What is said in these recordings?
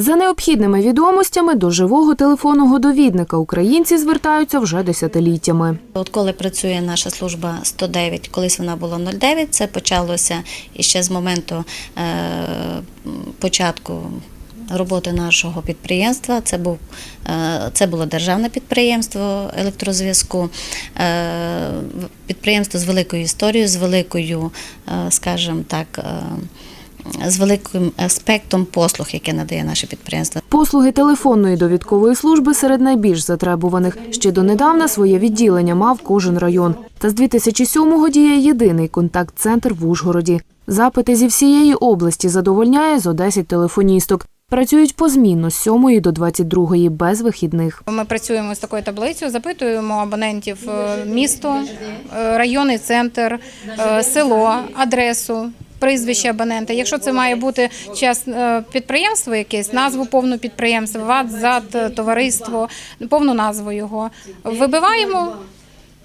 За необхідними відомостями до живого телефонного довідника українці звертаються вже десятиліттями. От коли працює наша служба 109, колись вона була 09, це почалося іще з моменту е, початку роботи нашого підприємства. Це, був, е, це було державне підприємство електрозв'язку, е, підприємство з великою історією, з великою, е, скажімо так, з великим аспектом послуг, яке надає наше підприємство. Послуги телефонної довідкової служби серед найбільш затребуваних. Ще донедавна своє відділення мав кожен район. Та з 2007-го діє єдиний контакт-центр в Ужгороді. Запити зі всієї області задовольняє зо 10 телефоністок. Працюють позмінно з 7 до 22 без вихідних. Ми працюємо з такою таблицею, запитуємо абонентів е, місто, е, районний центр, е, село, адресу. Прізвище абонента. Якщо це має бути час е, підприємство, якесь назву повну підприємства, ВАД, ЗАД, е, товариство, повну назву його вибиваємо,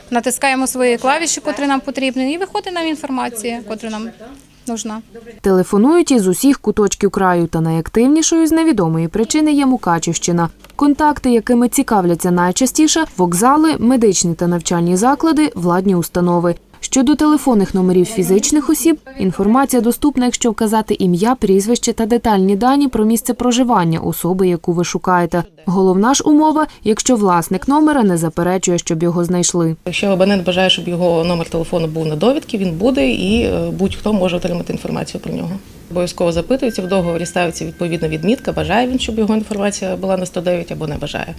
натискаємо свої клавіші, котрі нам потрібні, і виходить нам інформація, котра нам нужна. Телефонують із усіх куточків краю, та найактивнішою з невідомої причини є Мукачівщина. Контакти, якими цікавляться найчастіше вокзали, медичні та навчальні заклади, владні установи. Щодо телефонних номерів фізичних осіб, інформація доступна, якщо вказати ім'я, прізвище та детальні дані про місце проживання особи, яку ви шукаєте. Головна ж умова, якщо власник номера не заперечує, щоб його знайшли. Якщо абонент бажає, щоб його номер телефону був на довідки, він буде і е, будь-хто може отримати інформацію про нього. Обов'язково запитується, в договорі ставиться відповідна відмітка, бажає він, щоб його інформація була на 109 або не бажає.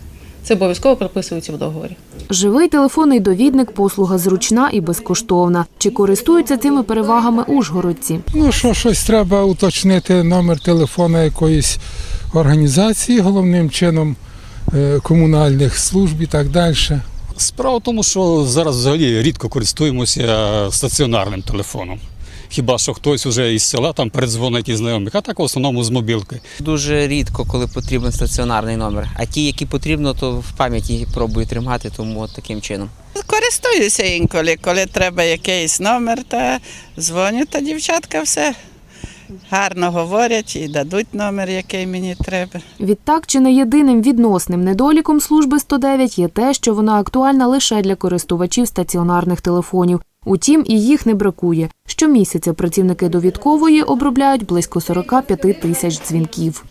Це обов'язково прописується в договорі. Живий телефонний довідник послуга зручна і безкоштовна. Чи користуються цими перевагами ужгородці? Ну, що щось треба уточнити номер телефона якоїсь організації, головним чином е, комунальних служб і так далі. Справа в тому, що зараз взагалі рідко користуємося стаціонарним телефоном. Хіба що хтось уже із села там передзвонить із знайомих, а так в основному з мобілки. Дуже рідко, коли потрібен стаціонарний номер. А ті, які потрібно, то в пам'яті пробую тримати, тому от таким чином. Користуюся інколи, коли треба якийсь номер, та дзвоню, та дівчатка все гарно говорять і дадуть номер, який мені треба. Відтак, чи не єдиним відносним недоліком служби 109 є те, що вона актуальна лише для користувачів стаціонарних телефонів. Утім, і їх не бракує. Щомісяця працівники довідкової обробляють близько 45 тисяч дзвінків.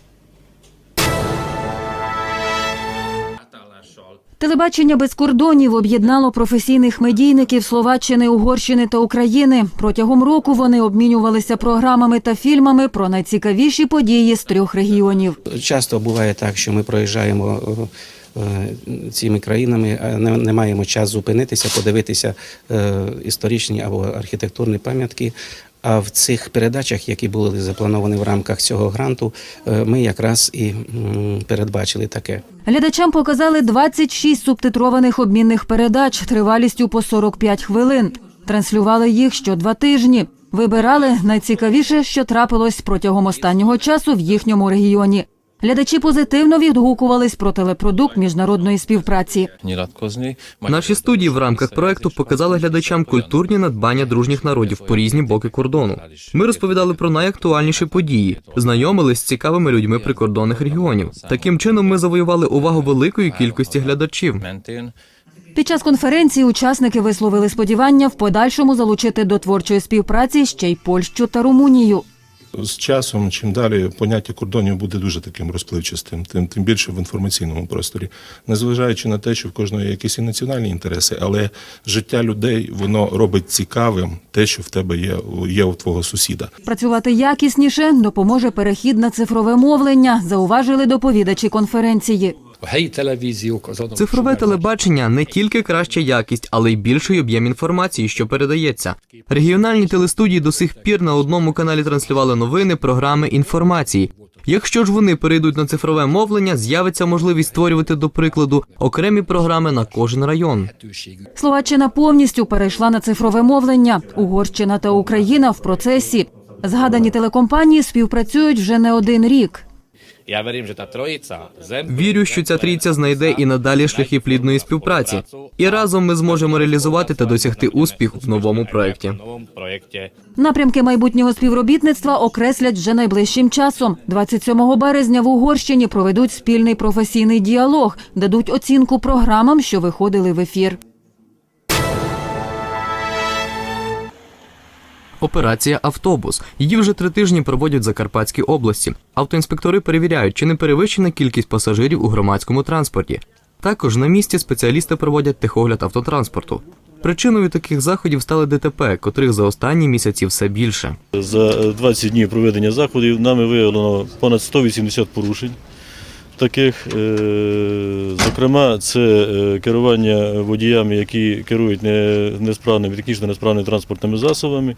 Телебачення без кордонів об'єднало професійних медійників Словаччини, Угорщини та України. Протягом року вони обмінювалися програмами та фільмами про найцікавіші події з трьох регіонів. Часто буває так, що ми проїжджаємо е, цими країнами, не, не маємо час зупинитися, подивитися е, історичні або архітектурні пам'ятки. А в цих передачах, які були заплановані в рамках цього гранту, е, ми якраз і передбачили таке. Глядачам показали 26 субтитрованих обмінних передач тривалістю по 45 хвилин. Транслювали їх що два тижні. Вибирали найцікавіше, що трапилось протягом останнього часу в їхньому регіоні. Глядачі позитивно відгукувались про телепродукт міжнародної співпраці. Наші студії в рамках проекту показали глядачам культурні надбання дружніх народів по різні боки кордону. Ми розповідали про найактуальніші події, знайомились з цікавими людьми прикордонних регіонів. Таким чином, ми завоювали увагу великої кількості глядачів. Під час конференції учасники висловили сподівання в подальшому залучити до творчої співпраці ще й Польщу та Румунію. З часом, чим далі поняття кордонів буде дуже таким розпливчастим, тим тим більше в інформаційному просторі, незважаючи на те, що в кожного є якісь і національні інтереси, але життя людей воно робить цікавим те, що в тебе є, є у твого сусіда. Працювати якісніше допоможе перехід на цифрове мовлення, зауважили доповідачі конференції. Цифрове телебачення не тільки краща якість, але й більший об'єм інформації, що передається. Регіональні телестудії до сих пір на одному каналі транслювали новини, програми, інформації. Якщо ж вони перейдуть на цифрове мовлення, з'явиться можливість створювати, до прикладу, окремі програми на кожен район. Словаччина повністю перейшла на цифрове мовлення. Угорщина та Україна в процесі. Згадані телекомпанії співпрацюють вже не один рік. Verím, že tá trojica zem... Вірю, що ця трійця знайде і надалі шляхи плідної співпраці, і разом ми зможемо реалізувати та досягти успіху в новому проєкті. Напрямки майбутнього співробітництва окреслять вже найближчим часом. 27 березня в Угорщині проведуть спільний професійний діалог, дадуть оцінку програмам, що виходили в ефір. Операція Автобус. Її вже три тижні проводять в Закарпатській області. Автоінспектори перевіряють, чи не перевищена кількість пасажирів у громадському транспорті. Також на місці спеціалісти проводять техогляд автотранспорту. Причиною таких заходів стали ДТП, котрих за останні місяці все більше. За 20 днів проведення заходів нами виявлено понад 180 порушень. Таких, е, зокрема, це е, керування водіями, які керують несправними, технічно несправними транспортними засобами.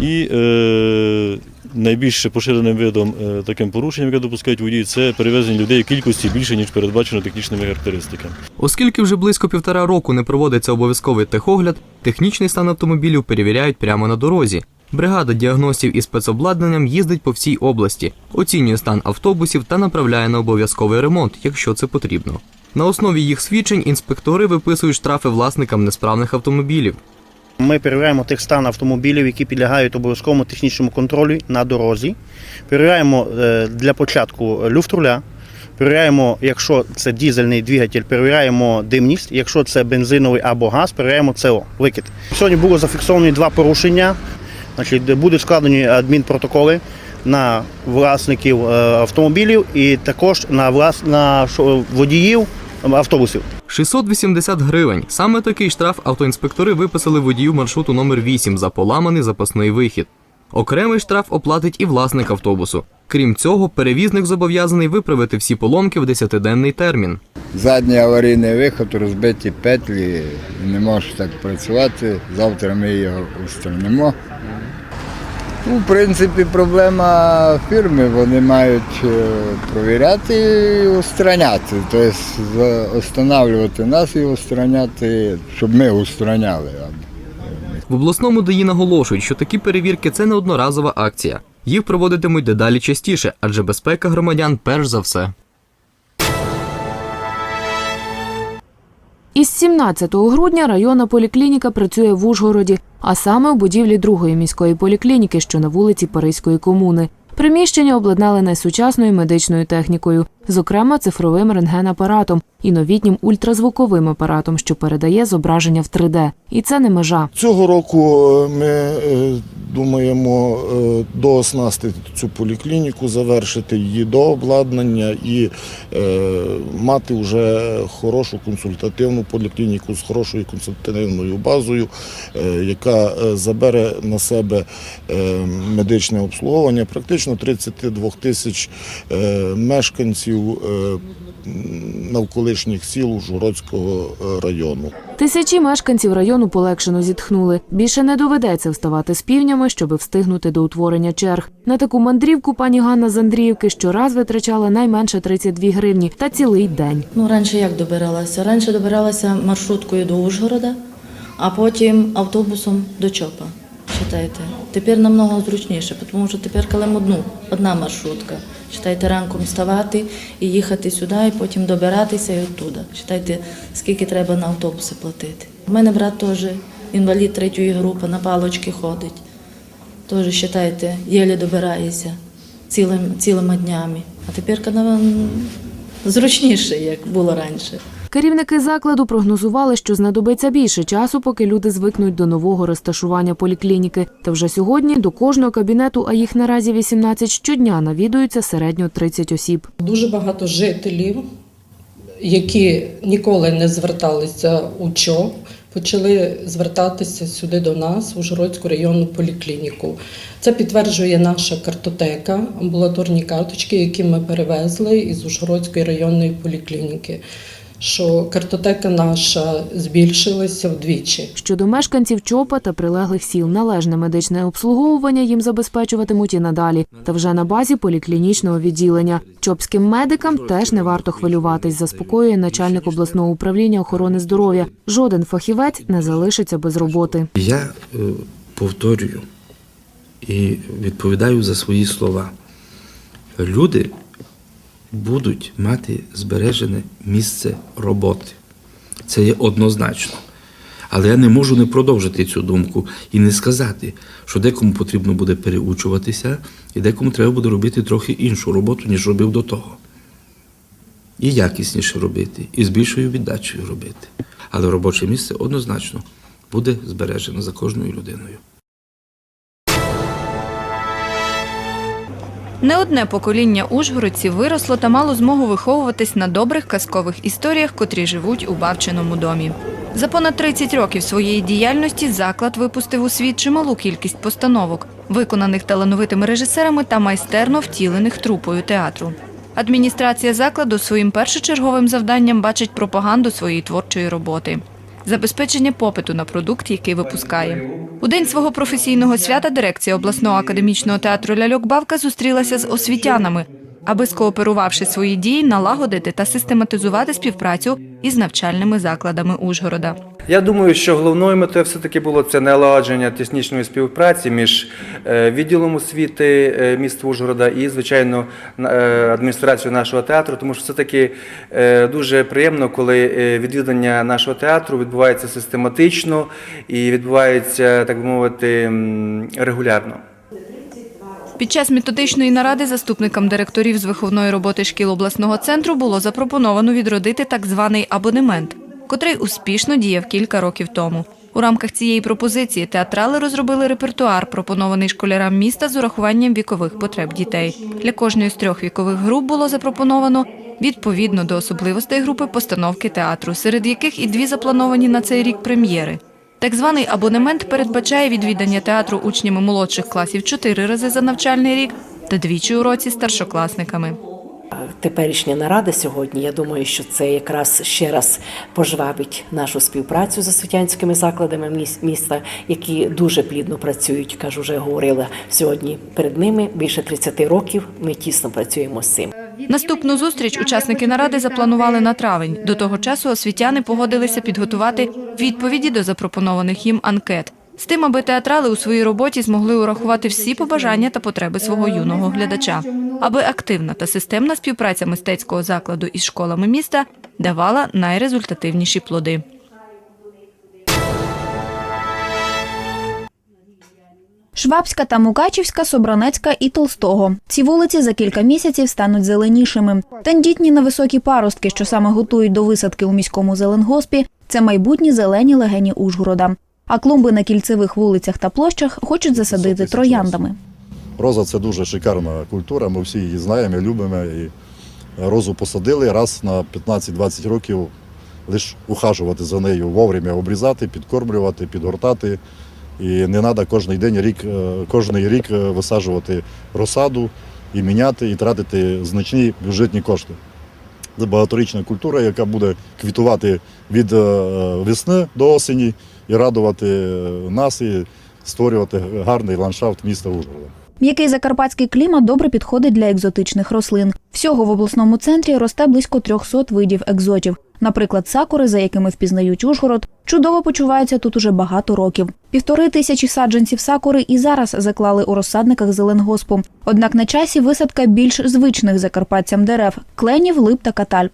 І е, найбільш поширеним видом таким порушенням, яке допускають водії, це перевезення людей кількості більше, ніж передбачено технічними характеристиками. Оскільки вже близько півтора року не проводиться обов'язковий техогляд, технічний стан автомобілів перевіряють прямо на дорозі. Бригада діагностів із спецобладнанням їздить по всій області, оцінює стан автобусів та направляє на обов'язковий ремонт, якщо це потрібно. На основі їх свідчень інспектори виписують штрафи власникам несправних автомобілів. Ми перевіряємо тих стан автомобілів, які підлягають обов'язковому технічному контролю на дорозі. Перевіряємо е, для початку люфтруля. Перевіряємо, якщо це дізельний двигатель, перевіряємо димність. Якщо це бензиновий або газ, перевіряємо СО, викид. Сьогодні було зафіксовані два порушення. Значить, де будуть складені адмінпротоколи на власників е, автомобілів і також на, влас... на водіїв автобусів. 680 гривень. Саме такий штраф автоінспектори виписали водію маршруту номер 8 за поламаний запасний вихід. Окремий штраф оплатить і власник автобусу. Крім цього, перевізник зобов'язаний виправити всі поломки в 10-денний термін. Задній аварійний виход, розбиті петлі, не може так працювати. Завтра ми його устранимо. Ну, в принципі, проблема фірми, вони мають е, провіряти і устраняти. Тобто встановлювати нас і устраняти, щоб ми устраняли. В обласному ДАІ наголошують, що такі перевірки це не одноразова акція. Їх проводитимуть дедалі частіше, адже безпека громадян перш за все. Із 17 грудня районна поліклініка працює в Ужгороді, а саме у будівлі другої міської поліклініки, що на вулиці Паризької комуни. Приміщення обладнали найсучасною медичною технікою, зокрема цифровим рентгенапаратом і новітнім ультразвуковим апаратом, що передає зображення в 3D. І це не межа. Цього року е, ми е, думаємо е, дооснастити цю поліклініку, завершити її дообладнання і е, мати вже хорошу консультативну поліклініку з хорошою консультативною базою, яка забере на себе медичне обслуговування практично 32 тисяч мешканців е, навколишніх сіл Ужгородського е, району. Тисячі мешканців району полегшено зітхнули. Більше не доведеться вставати з півнями, щоби встигнути до утворення черг. На таку мандрівку пані Ганна з Андріївки щораз витрачала найменше 32 гривні та цілий день. Ну, раніше як добиралася? Раніше добиралася маршруткою до Ужгорода, а потім автобусом до Чопа. Читайте. Тепер намного зручніше, тому що тепер калем одну, одна маршрутка. Читайте ранком вставати і їхати сюди, і потім добиратися і оттуда. Читайте, скільки треба на автобуси платити. У мене брат теж інвалід третьої групи, на палочки ходить. Теж, читайте, єлі добирається цілим, цілими днями. А тепер коли зручніше, як було раніше. Керівники закладу прогнозували, що знадобиться більше часу, поки люди звикнуть до нового розташування поліклініки. Та вже сьогодні до кожного кабінету, а їх наразі 18, щодня навідуються середньо 30 осіб. Дуже багато жителів, які ніколи не зверталися у ЧОП, почали звертатися сюди до нас, в Ужгородську районну поліклініку. Це підтверджує наша картотека, амбулаторні карточки, які ми перевезли із Ужгородської районної поліклініки. Що картотека наша збільшилася вдвічі. Щодо мешканців ЧОПа та прилеглих сіл, належне медичне обслуговування їм забезпечуватимуть і надалі. Та вже на базі поліклінічного відділення. Чопським медикам теж не варто хвилюватись, заспокоює начальник обласного управління охорони здоров'я. Жоден фахівець не залишиться без роботи. Я е, повторюю і відповідаю за свої слова. Люди будуть мати збережене місце роботи. Це є однозначно. Але я не можу не продовжити цю думку і не сказати, що декому потрібно буде переучуватися, і декому треба буде робити трохи іншу роботу, ніж робив до того. І якісніше робити, і з більшою віддачею робити. Але робоче місце однозначно буде збережено за кожною людиною. Не одне покоління ужгородців виросло та мало змогу виховуватись на добрих казкових історіях, котрі живуть у бабчиному домі. За понад 30 років своєї діяльності заклад випустив у світ чималу кількість постановок, виконаних талановитими режисерами та майстерно втілених трупою театру. Адміністрація закладу своїм першочерговим завданням бачить пропаганду своєї творчої роботи. Забезпечення попиту на продукт, який випускає. У день свого професійного свята дирекція обласного академічного театру Ляльок Бавка зустрілася з освітянами, аби скооперувавши свої дії, налагодити та систематизувати співпрацю із навчальними закладами Ужгорода. Я думаю, що головною метою все-таки було це налагодження технічної співпраці між е, відділом освіти е, міста Ужгорода і, звичайно, е, адміністрацією нашого театру, тому що все-таки е, дуже приємно, коли відвідання нашого театру відбувається систематично і відбувається, так би мовити, регулярно. Під час методичної наради заступникам директорів з виховної роботи шкіл обласного центру було запропоновано відродити так званий абонемент, котрий успішно діяв кілька років тому. У рамках цієї пропозиції театрали розробили репертуар, пропонований школярам міста з урахуванням вікових потреб дітей. Для кожної з трьох вікових груп було запропоновано відповідно до особливостей групи постановки театру, серед яких і дві заплановані на цей рік прем'єри. Так званий абонемент передбачає відвідання театру учнями молодших класів чотири рази за навчальний рік та двічі у році старшокласниками. Теперішня нарада сьогодні, я думаю, що це якраз ще раз пожвавить нашу співпрацю з освітянськими закладами міс- міста, які дуже плідно працюють. Кажу, вже говорила сьогодні перед ними більше 30 років. Ми тісно працюємо з цим. Наступну зустріч учасники наради запланували на травень. До того часу освітяни погодилися підготувати відповіді до запропонованих їм анкет. З тим, аби театрали у своїй роботі змогли урахувати всі побажання та потреби свого юного глядача, аби активна та системна співпраця мистецького закладу із школами міста давала найрезультативніші плоди. Швабська та Мукачівська, Собранецька і Толстого. Ці вулиці за кілька місяців стануть зеленішими. Тендітні на високі паростки, що саме готують до висадки у міському зеленгоспі, це майбутні зелені легені Ужгорода. А клумби на кільцевих вулицях та площах хочуть засадити трояндами. Роза це дуже шикарна культура, ми всі її знаємо, і любимо. І розу посадили раз на 15-20 років лише ухажувати за нею, вовремя обрізати, підкормлювати, підгортати. І не треба кожен день рік, е, кожний рік е, висаджувати розсаду і міняти, і тратити значні бюджетні кошти. Це багаторічна культура, яка буде квітувати від е, весни до осені і радувати нас і створювати гарний ландшафт міста Ужгорода. М'який закарпатський клімат добре підходить для екзотичних рослин. Всього в обласному центрі росте близько 300 видів екзотів. Наприклад, сакури, за якими впізнають Ужгород, чудово почуваються тут уже багато років. Півтори тисячі саджанців сакури і зараз заклали у розсадниках Зеленгоспу. Однак на часі висадка більш звичних закарпатцям дерев кленів, лип та катальп.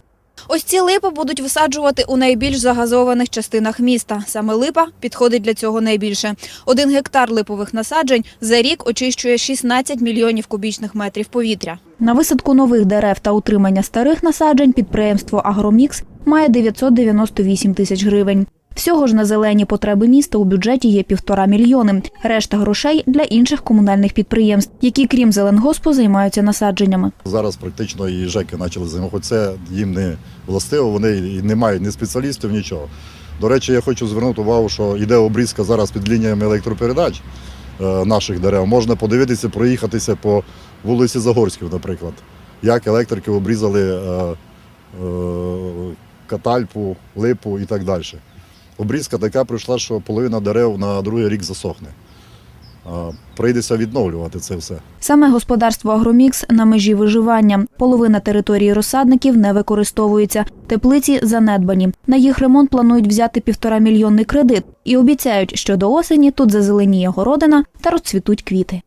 Ось ці липи будуть висаджувати у найбільш загазованих частинах міста. Саме липа підходить для цього найбільше. Один гектар липових насаджень за рік очищує 16 мільйонів кубічних метрів повітря. На висадку нових дерев та утримання старих насаджень підприємство Агромікс має 998 тисяч гривень. Всього ж на зелені потреби міста у бюджеті є півтора мільйони. Решта грошей для інших комунальних підприємств, які крім Зеленгоспу займаються насадженнями. Зараз практично і ЖЕКи почали займати. Хоч це їм не властиво, вони не мають ні спеціалістів, нічого. До речі, я хочу звернути увагу, що йде обрізка зараз під лініями електропередач е, наших дерев. Можна подивитися, проїхатися по вулиці Загорськів, наприклад, як електрики обрізали е, е, катальпу, липу і так далі. Обрізка така прийшла, що половина дерев на другий рік засохне. Прийдеться відновлювати це все. Саме господарство Агромікс на межі виживання. Половина території розсадників не використовується. Теплиці занедбані. На їх ремонт планують взяти півтора мільйонний кредит і обіцяють, що до осені тут зазеленіє городина та розцвітуть квіти.